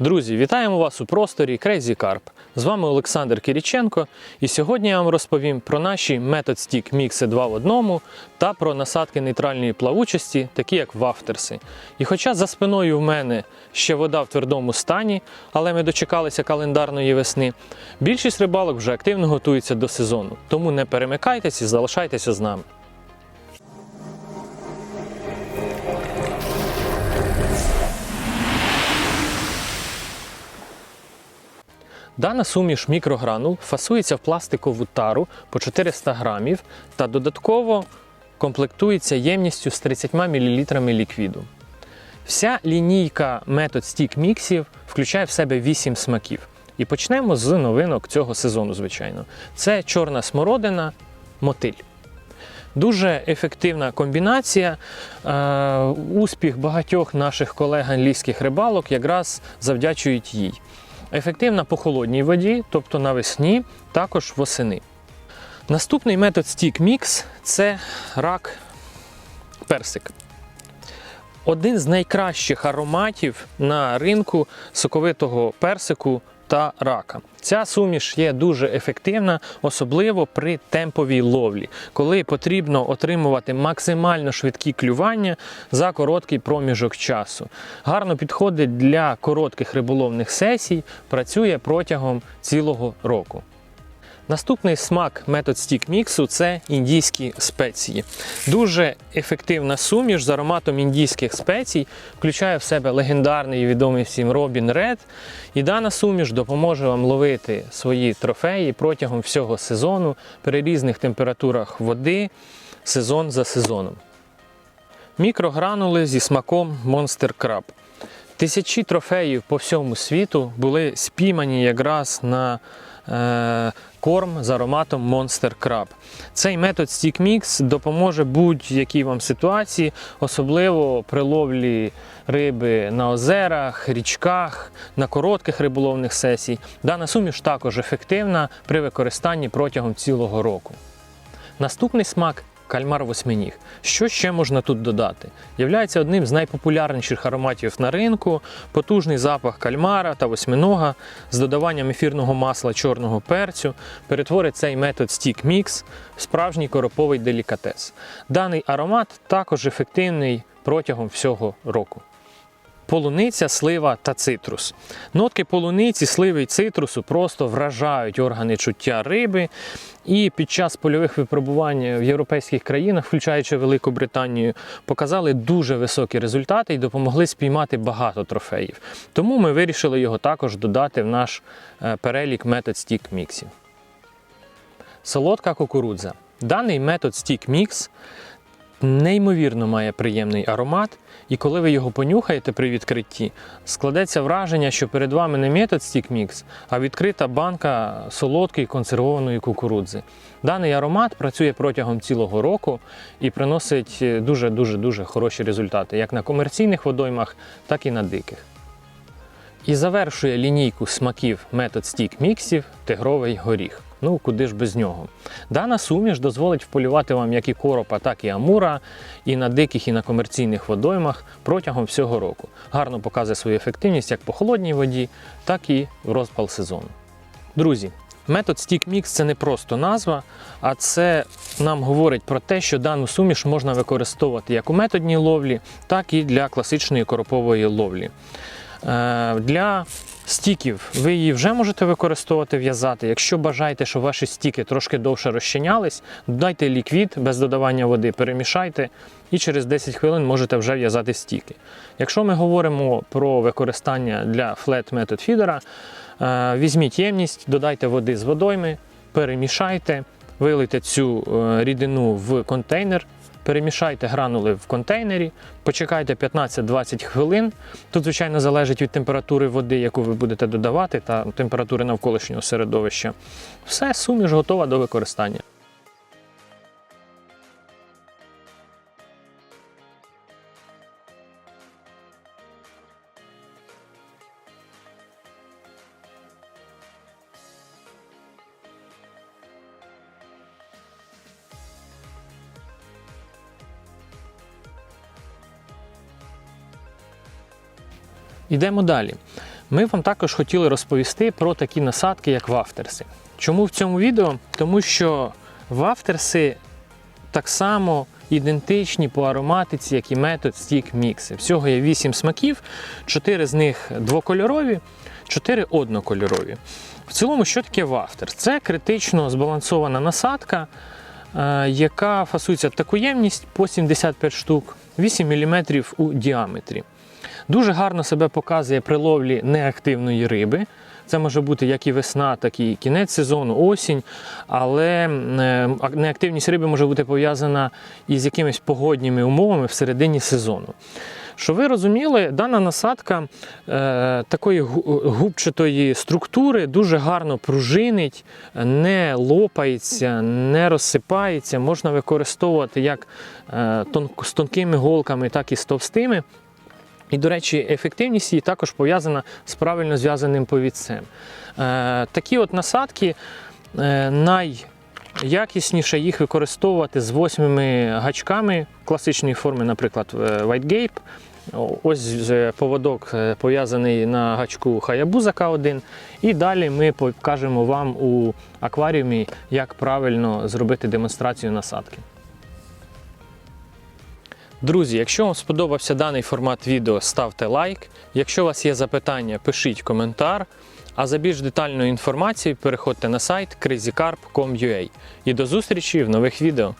Друзі, вітаємо вас у просторі Crazy Carp. З вами Олександр Кириченко, і сьогодні я вам розповім про наші Method Stick мікси 2 в одному та про насадки нейтральної плавучості, такі як вафтерси. І хоча за спиною в мене ще вода в твердому стані, але ми дочекалися календарної весни, більшість рибалок вже активно готується до сезону. Тому не перемикайтесь і залишайтеся з нами. Дана суміш мікрогранул фасується в пластикову тару по 400 грамів та додатково комплектується ємністю з 30 мл ліквіду. Вся лінійка метод стік міксів включає в себе 8 смаків. І почнемо з новинок цього сезону, звичайно. Це чорна смородина, мотиль. Дуже ефективна комбінація. Е, Успіх багатьох наших колег англійських рибалок якраз завдячують їй. Ефективна по холодній воді, тобто навесні, також восени. Наступний метод Stick Mix – це рак персик. Один з найкращих ароматів на ринку соковитого персику та рака. Ця суміш є дуже ефективна, особливо при темповій ловлі, коли потрібно отримувати максимально швидкі клювання за короткий проміжок часу. Гарно підходить для коротких риболовних сесій, працює протягом цілого року. Наступний смак метод стік міксу це індійські спеції. Дуже ефективна суміш з ароматом індійських спецій, включає в себе легендарний і відомий всім Робін Ред. І дана суміш допоможе вам ловити свої трофеї протягом всього сезону при різних температурах води, сезон за сезоном. Мікрогранули зі смаком Monster Crab. Тисячі трофеїв по всьому світу були спіймані якраз на корм з ароматом Monster Crab. Цей метод Stick Mix допоможе будь-якій вам ситуації, особливо при ловлі риби на озерах, річках, на коротких риболовних сесій. Дана суміш також ефективна при використанні протягом цілого року. Наступний смак кальмар восьминіг. Що ще можна тут додати? Являється одним з найпопулярніших ароматів на ринку, потужний запах кальмара та восьминога з додаванням ефірного масла чорного перцю перетворить цей метод стік мікс в справжній короповий делікатес. Даний аромат також ефективний протягом всього року. Полуниця, слива та цитрус. Нотки полуниці, сливи і цитрусу просто вражають органи чуття риби. І під час польових випробувань в європейських країнах, включаючи Велику Британію, показали дуже високі результати і допомогли спіймати багато трофеїв. Тому ми вирішили його також додати в наш е, перелік метод стік міксів. Солодка кукурудза. Даний метод стік мікс неймовірно має приємний аромат, і коли ви його понюхаєте при відкритті, складеться враження, що перед вами не метод стік мікс, а відкрита банка солодкої консервованої кукурудзи. Даний аромат працює протягом цілого року і приносить дуже-дуже дуже хороші результати як на комерційних водоймах, так і на диких. І завершує лінійку смаків метод стік міксів тигровий горіх. Ну, куди ж без нього. Дана суміш дозволить вполювати вам як і коропа, так і амура, і на диких, і на комерційних водоймах протягом всього року. Гарно показує свою ефективність як по холодній воді, так і в розпал сезону. Друзі, метод Stick Mix це не просто назва, а це нам говорить про те, що дану суміш можна використовувати як у методній ловлі, так і для класичної коропової ловлі. Е, Для стіків ви її вже можете використовувати в'язати. Якщо бажаєте, щоб ваші стіки трошки довше розчинялись, додайте ліквід без додавання води, перемішайте і через 10 хвилин можете вже в'язати стіки. Якщо ми говоримо про використання для флет метод фідера, візьміть ємність, додайте води з водойми, перемішайте, вилийте цю е, рідину в контейнер. Перемішайте гранули в контейнері, почекайте 15-20 хвилин. Тут, звичайно, залежить від температури води, яку ви будете додавати, та температури навколишнього середовища. Все, суміш готова до використання. Йдемо далі. Ми вам також хотіли розповісти про такі насадки, як вафтерси. Чому в цьому відео? Тому що вафтерси так само ідентичні по ароматиці, як і метод стік мікси. Всього є 8 смаків, 4 з них двокольорові, 4 однокольорові. В цілому, що таке вафтер? Це критично збалансована насадка, е, яка фасується в таку ємність по 75 штук, 8 мм у діаметрі. Дуже гарно себе показує при ловлі неактивної риби. Це може бути як і весна, так і кінець сезону, осінь. Але е, неактивність риби може бути пов'язана із якимись погодніми умовами всередині сезону. Що ви розуміли, дана насадка е, такої губчатої структури дуже гарно пружинить, не лопається, не розсипається. Можна використовувати як е, тон, з тонкими голками, так і з товстими. І, до речі, ефективність її також пов'язана з правильно зв'язаним повідцем. Е, такі от насадки е, найякісніше їх використовувати з восьмими гачками класичної форми, наприклад, е, White Gape. Ось поводок пов'язаний на гачку Hayabusa K1. І далі ми покажемо вам у акваріумі, як правильно зробити демонстрацію насадки. Друзі, якщо вам сподобався даний формат відео, ставте лайк. Якщо у вас є запитання, пишіть коментар. А за більш детальною інформацією переходьте на сайт crazycarp.com.ua. І до зустрічі в нових відео.